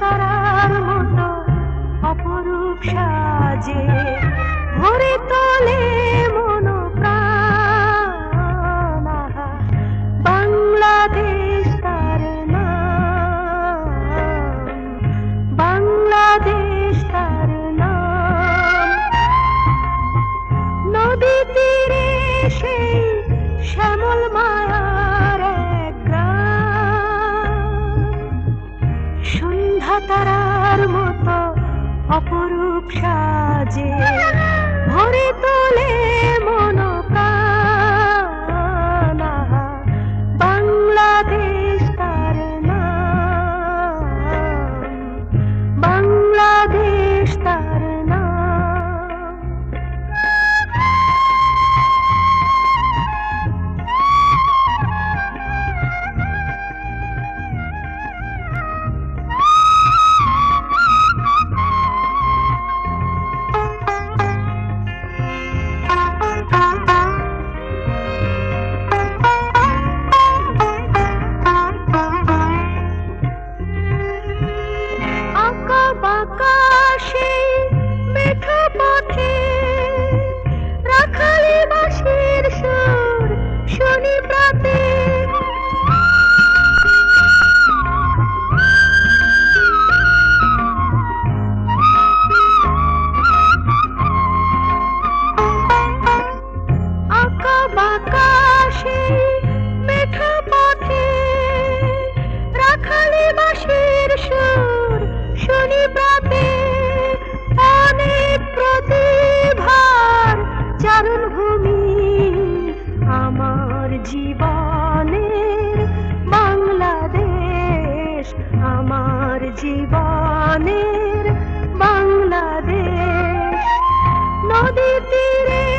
তারার মতো অপরূপ সাজে। ধাতার মতো অপরূপ সাজে। আমার জীবনের বাংলাদেশ। নদী তীরে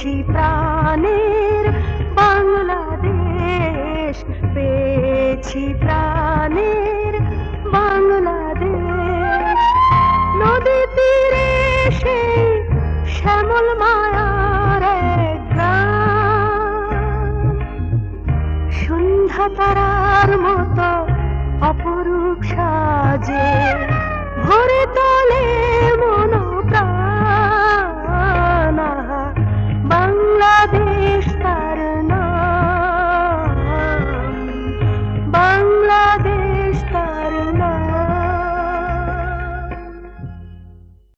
পেয়েছি প্রাণের বাংলাদেশ, পেয়েছি প্রাণের বাংলাদেশ। নদী তীরে সেই শ্যামল মায়ার সন্ধ্যা তারার মতো অপরূপ সাজে।